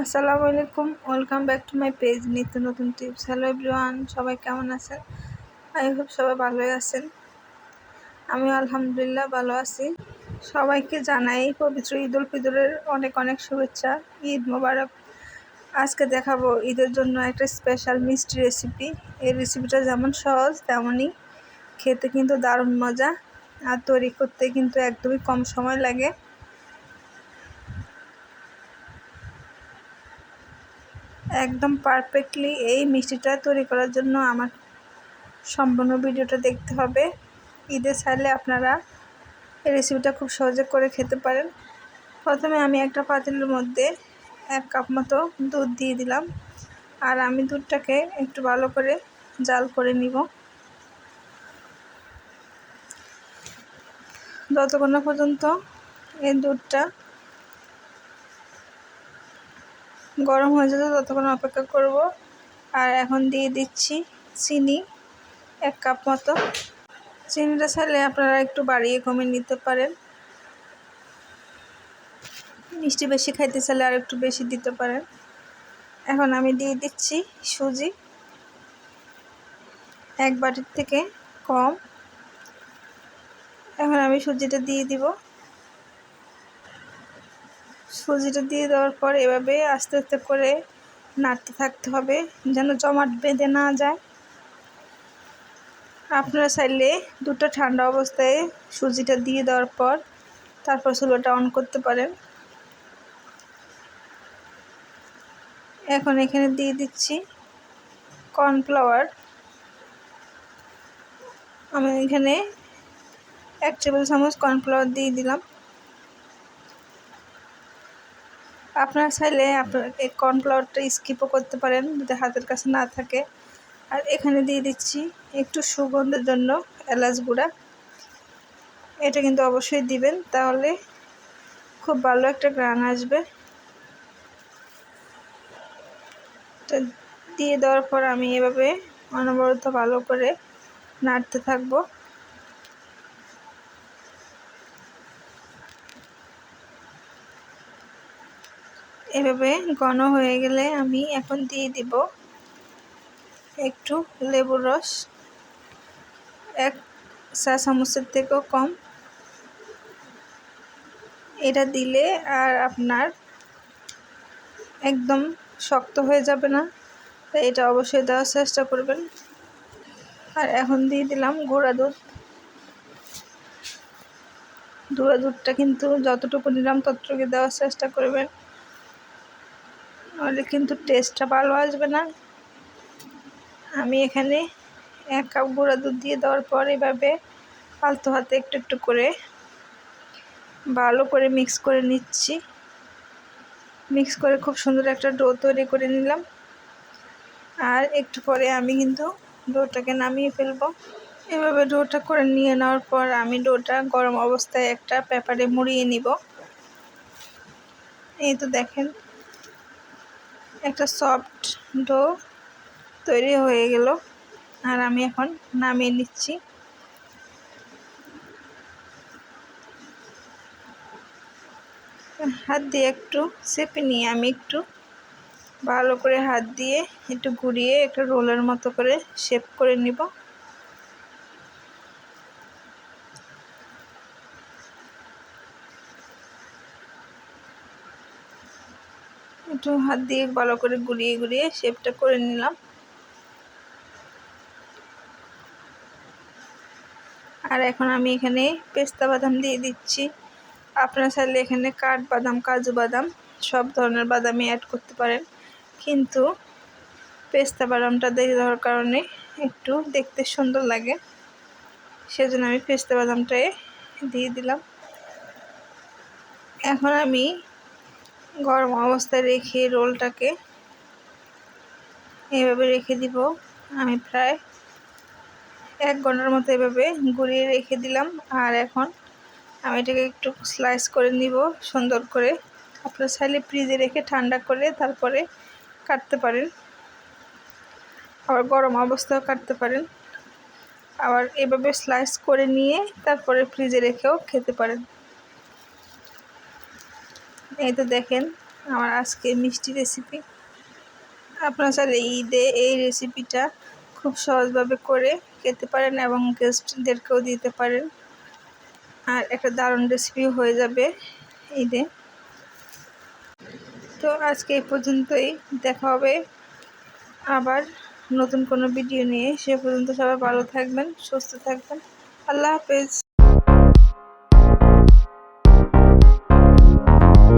আসসালামু আলাইকুম। Welcome back to my page নিত্য নতুন টিপস হ্যালো এভরিওয়ান সবাই কেমন আছেন? আই হোপ সবাই ভালোই আছেন। আমি আলহামদুলিল্লাহ ভালো আছি। সবাইকে জানাই পবিত্র ঈদ উল ফিতরের অনেক অনেক শুভেচ্ছা, ঈদ মোবারক। আজকে দেখাবো ঈদের জন্য একটা স্পেশাল মিষ্টি রেসিপি এই রেসিপিটা যেমন সহজ, তেমনই খেতে কিন্তু দারুণ মজা। আর তৈরি করতে কিন্তু একদমই কম সময় লাগে। একদম পারফেক্টলি এই মিষ্টিটা তৈরি করার জন্য আমার সম্পূর্ণ ভিডিওটা দেখতে হবে। ঈদে চাইলে আপনারা এই রেসিপিটা খুব সহজে করে খেতে পারেন। প্রথমে আমি একটা পাতিলের মধ্যে এক কাপ মতো দুধ দিয়ে দিলাম। আর আমি দুধটাকে একটু ভালো করে জাল করে নিব। যতক্ষণ পর্যন্ত এই দুধটা গরম হয়ে যাবে, ততক্ষণ অপেক্ষা করব। আর এখন দিয়ে দিচ্ছি চিনি, এক কাপ মতো। চিনিটা ছাড়লে আপনারা একটু বাড়িয়ে কমিয়ে নিতে পারেন। মিষ্টি বেশি খাইতে চাইলে আর একটু বেশি দিতে পারেন। এখন আমি দিয়ে দিচ্ছি সুজি। এক বাটির থেকে কম। এখন আমি সুজিটা দিয়ে দিব। সুজিটা দিয়ে দেওয়ার পর এভাবে আস্তে আস্তে করে নাড়তে থাকতে হবে যেন জমাট বেঁধে না যায়। আপনারা চাইলে দুটো ঠান্ডা অবস্থায় সুজিটা দিয়ে দেওয়ার পর তারপর চুলোটা অন করতে পারেন। এখন এখানে দিয়ে দিচ্ছি কর্নফ্লাওয়ার। আমি এখানে এক টেবিল চামচ কর্নফ্লাওয়ার দিয়ে দিলাম। আপনারা চাইলে আপনার এই কর্নফ্লাওয়ারটা স্কিপও করতে পারেন যদি হাতের কাছে না থাকে। আর এখানে দিয়ে দিচ্ছি একটু সুগন্ধের জন্য এলাচ গুঁড়া। এটা কিন্তু অবশ্যই দিবেন, তাহলে খুব ভালো একটা গ্রান আসবে। তো দিয়ে দেওয়ার পর আমি এভাবে অনবরত ভালো করে নাড়তে থাকব। এভাবে ঘন হয়ে গেলে আমি এখন দিয়ে দিব একটু লেবুর রস। এক চা চামচের থেকেও কম। এটা দিলে আর আপনার একদম শক্ত হয়ে যাবে না। তাই এটা অবশ্যই দেওয়ার চেষ্টা করবেন। আর এখন দিয়ে দিলাম গুঁড়া দুধ। গুঁড়া দুধটা কিন্তু যতটুকু নিলাম ততটুকু দেওয়ার চেষ্টা করবেন। নাহলে কিন্তু টেস্টটা ভালো আসবে না। আমি এখানে এক কাপ গুঁড়া দুধ দিয়ে দেওয়ার পর এভাবে পালতো হাতে একটু একটু করে ভালো করে মিক্স করে নিচ্ছি। মিক্স করে খুব সুন্দর একটা ডো তৈরি করে নিলাম। আর একটু পরে আমি কিন্তু ডোটাকে নামিয়ে ফেলব। এভাবে ডোটা করে নিয়ে নেওয়ার পর আমি ডোটা গরম অবস্থায় একটা পেপারে মুড়িয়ে নিব। এই তো দেখেন একটা সফট ডো তৈরি হয়ে গেল। আর আমি এখন নামিয়ে নিচ্ছি। হাত দিয়ে একটু চেপে নিয়ে আমি একটু ভালো করে হাত দিয়ে একটু ঘুরিয়ে একটা রোলের মতো করে শেপ করে নিব। একটু হাত দিয়ে ভালো করে গুড়িয়ে গুড়িয়ে শেপটা করে নিলাম। আর এখন আমি এখানে পেস্তা বাদাম দিয়ে দিচ্ছি। আপনার চাইলে এখানে কাঠ বাদাম, কাজু বাদাম, সব ধরনের বাদামই অ্যাড করতে পারেন। কিন্তু পেস্তা বাদামটা দিয়ে দেওয়ার কারণে একটু দেখতে সুন্দর লাগে। সেজন্য আমি পেস্তা বাদামটাই দিয়ে দিলাম। এখন আমি গরম অবস্থায় রেখে রোলটাকে এভাবে রেখে দিব। আমি প্রায় এক ঘণ্টার মতো এভাবে গুঁড়িয়ে রেখে দিলাম। আর এখন আমি এটাকে একটু স্লাইস করে নিব সুন্দর করে। আপনার চাইলে ফ্রিজে রেখে ঠান্ডা করে তারপরে কাটতে পারেন। আবার গরম অবস্থাও কাটতে পারেন। আবার এভাবে স্লাইস করে নিয়ে তারপরে ফ্রিজে রেখেও খেতে পারেন। এই তো দেখেন আমার আজকে মিষ্টি রেসিপি আপনারা চাইলে ঈদে এই রেসিপিটা খুব সহজভাবে করে খেতে পারেন এবং গেস্টদেরকেও দিতে পারেন। আর একটা দারুণ রেসিপি হয়ে যাবে ঈদে। তো আজকে এই পর্যন্তই, দেখা হবে আবার নতুন কোনো ভিডিও নিয়ে। সে পর্যন্ত সবাই ভালো থাকবেন, সুস্থ থাকবেন। আল্লাহ হাফেজ।